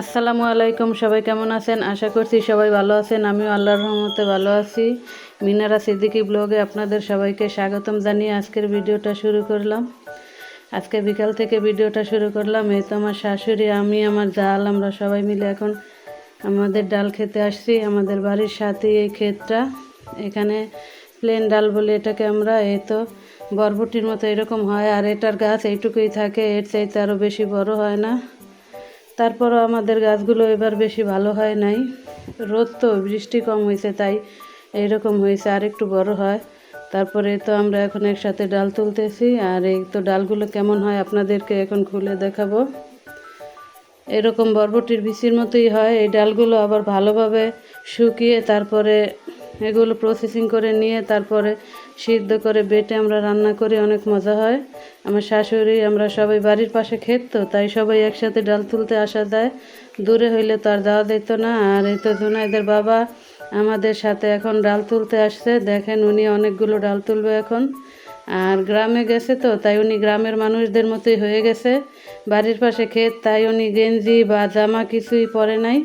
আসসালামু আলাইকুম, সবাই কেমন আছেন? আশা করছি সবাই ভালো আছেন। আমিও আল্লাহর রহমতে ভালো আছি। মিনারা সিদ্দিকি ব্লগে আপনাদের সবাইকে স্বাগতম জানিয়ে আজকের ভিডিওটা শুরু করলাম। আজকে বিকাল থেকে ভিডিওটা শুরু করলাম। এই তো আমার শাশুড়ি, আমি, আমার জাল, আমরা সবাই মিলে এখন আমাদের ডাল খেতে আসছি। আমাদের বাড়ির সাথে এই ক্ষেতটা। এখানে প্লেন ডাল বলে এটাকে আমরা, এই তো বরবটির মতো এরকম হয়। আর এটার গাছ এইটুকুই থাকে, এর চাইতে আরও বেশি বড় হয় না। তারপরও আমাদের গাছগুলো এবার বেশি ভালো হয় নাই। রোদ তো, বৃষ্টি কম হয়েছে, তাই এইরকম হয়েছে, আর একটু বড় হয়। তারপরে তো আমরা এখন একসাথে ডাল তুলতেছি, আর এই তো ডালগুলো কেমন হয় আপনাদেরকে এখন খুলে দেখাবো। এরকম বরবটির বিচির মতোই হয়, এই ডালগুলো আবার ভালোভাবে শুকিয়ে তারপরে এগুলো প্রসেসিং করে নিয়ে তারপরে সিদ্ধ করে বেটে আমরা রান্না করি, অনেক মজা হয়। আমার শাশুড়ি, আমরা সবাই বাড়ির পাশে খেত তো, তাই সবাই একসাথে ডাল তুলতে আসা দেয় দূরে হইলে তো আর যাওয়া দিত না। আর এই তো জুনাইদের বাবা আমাদের সাথে এখন ডাল তুলতে আসছে। দেখেন উনি অনেকগুলো ডাল তুলবে এখন। আর গ্রামে গেছে তো, তাই উনি গ্রামের মানুষদের মতোই হয়ে গেছে। বাড়ির পাশে ক্ষেত, তাই উনি গেঞ্জি বা জামা কিছুই পরে নাই।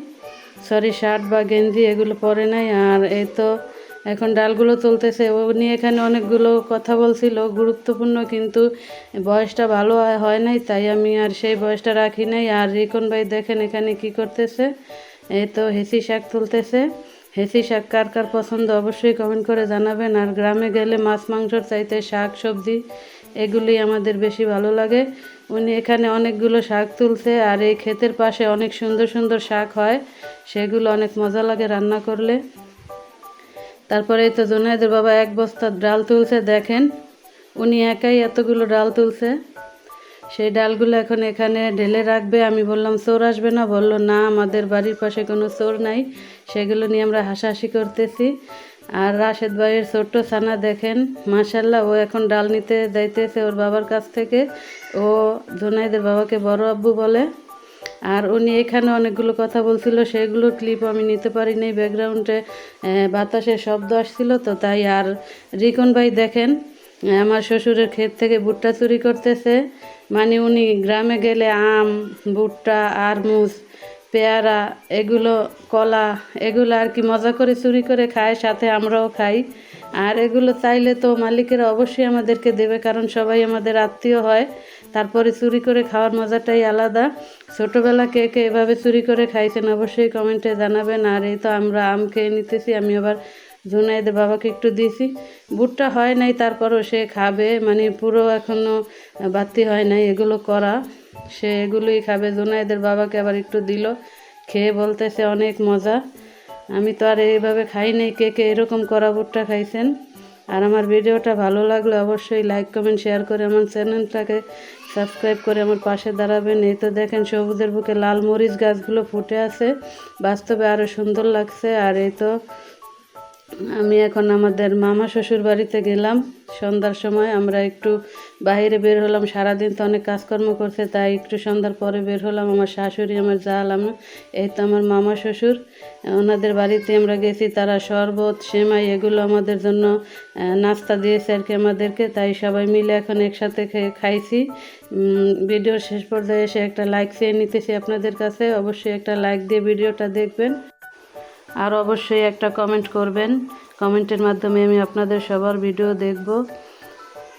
সরি, শার্ট বা গেঞ্জি এগুলো পরে নাই। আর এই তো এখন ডালগুলো তুলতেছে। ও নিয়ে এখানে অনেকগুলো কথা বলছিল, গুরুত্বপূর্ণ, কিন্তু বয়সটা ভালো হয়- নাই, তাই আমি আর সেই বয়সটা রাখি নাই। আর রিকন ভাই দেখেন এখানে কি করতেছে। এই তো হেসি শাক তুলতেছে। হেসি শাক কার কার পছন্দ অবশ্যই কমেন্ট করে জানাবেন। আর গ্রামে গেলে মাছ মাংসর চাইতে শাক, সবজি এগুলি আমাদের বেশি ভালো লাগে। উনি এখানে অনেকগুলো শাক তুলছে আর এই ক্ষেতের পাশে অনেক সুন্দর সুন্দর শাক হয়। সেগুলো অনেক মজা লাগে রান্না করলে। তারপরে তো জোনাইদের বাবা এক বস্তা ডাল তুলছে, দেখেন। উনি একাই এতগুলো ডাল তুলছে। সেই ডালগুলো এখন এখানে ঢেলে রাখবে। আমি বললাম, চোর আসবে না? বলল, না, আমাদের বাড়ির পাশে কোনো চোর নাই। সেগুলো নিয়ে আমরা হাসাহাসি করতেছি। আর রাশেদ ভাইয়ের ছোট্ট ছানা দেখেন মাশাল্লাহ ও এখন ডাল নিতে যাইতেছে ওর বাবার কাছ থেকে। ও জোনাইদের বাবাকে বড় আব্বু বলে। আর উনি এখানে অনেকগুলো কথা বলছিল, সেগুলো ক্লিপ আমি নিতে পারি নাই ব্যাকগ্রাউন্ডে বাতাসের শব্দ আসছিল তো, তাই আর রিকন ভাই দেখেন, আমার শ্বশুরের ক্ষেত থেকে ভুট্টা চুরি করতেছে। মানে উনি গ্রামে গেলে আম, ভুট্টা আর আরমুজ পেয়ারা, এগুলো কলা, এগুলো আর কি মজা করে চুরি করে খায়, সাথে আমরাও খাই। আর এগুলো চাইলে তো মালিকেরা অবশ্যই আমাদেরকে দেবে, কারণ সবাই আমাদের আত্মীয় হয়। তারপরে চুরি করে খাওয়ার মজাটাই আলাদা। ছোটোবেলা কে কে এভাবে চুরি করে খাইছেন অবশ্যই কমেন্টে জানাবেন। আর এই তো আমরা আম খেয়ে নিতেছি, আমি আবার জুনাইদের বাবাকে একটু দিয়েছি। বুটটা হয় নাই, তারপরও সে খাবে মানে পুরো এখনও বাতি হয় নাই এগুলো করা। সে এগুলোই খাবে। জুনাইদের বাবাকে আবার একটু দিল। খেয়ে বলতেছে অনেক মজা। আমি তো আর এইভাবে খাই কে কে এরকম করা খাইছেন? আর আমার ভিডিওটা ভালো লাগলে অবশ্যই লাইক কমেন্ট শেয়ার করে আমার চ্যানেলটাকে সাবস্ক্রাইব করে আমার পাশে দাঁড়াবেন। এই তো দেখেন সবুজের বুকে লাল মরিচ গাছগুলো ফুটে আছে। বাস্তবে আরও সুন্দর লাগছে। আর এই তো আমি এখন আমাদের মামা শ্বশুর বাড়িতে গেলাম। সন্ধ্যার সময় আমরা একটু বাইরে বের হলাম। সারাদিন তো অনেক কাজকর্ম করছে, তাই একটু সন্ধ্যার পরে বের হলাম। আমার শাশুড়ি, আমার জাল আমি এই তো আমার মামা শ্বশুর। ওনাদের বাড়িতে আমরা গেছি, তারা শরবত, সেমাই, এগুলো আমাদের জন্য নাস্তা দিয়েছে আর কি আমাদেরকে। তাই সবাই মিলে এখন একসাথে খেয়ে খাইছি। ভিডিওর শেষ পর্যায়ে এসে একটা লাইক চেয়ে নিতেছি আপনাদের কাছে। অবশ্যই একটা লাইক দিয়ে ভিডিওটা দেখবেন। আর অবশ্যই একটা কমেন্ট করবেন। কমেন্টের মাধ্যমে আমি আপনাদের সবার ভিডিও দেখব।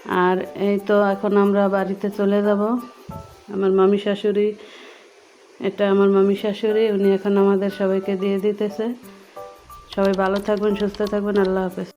আর এই তো এখন আমরা বাড়িতে চলে যাব। আমার মামি শাশুড়ি, এটা আমার মামি শাশুড়ি, উনি এখন আমাদের সবাইকে দিয়ে দিতেছে। সবাই ভালো থাকবেন, সুস্থ থাকবেন, আল্লাহ হাফেজ।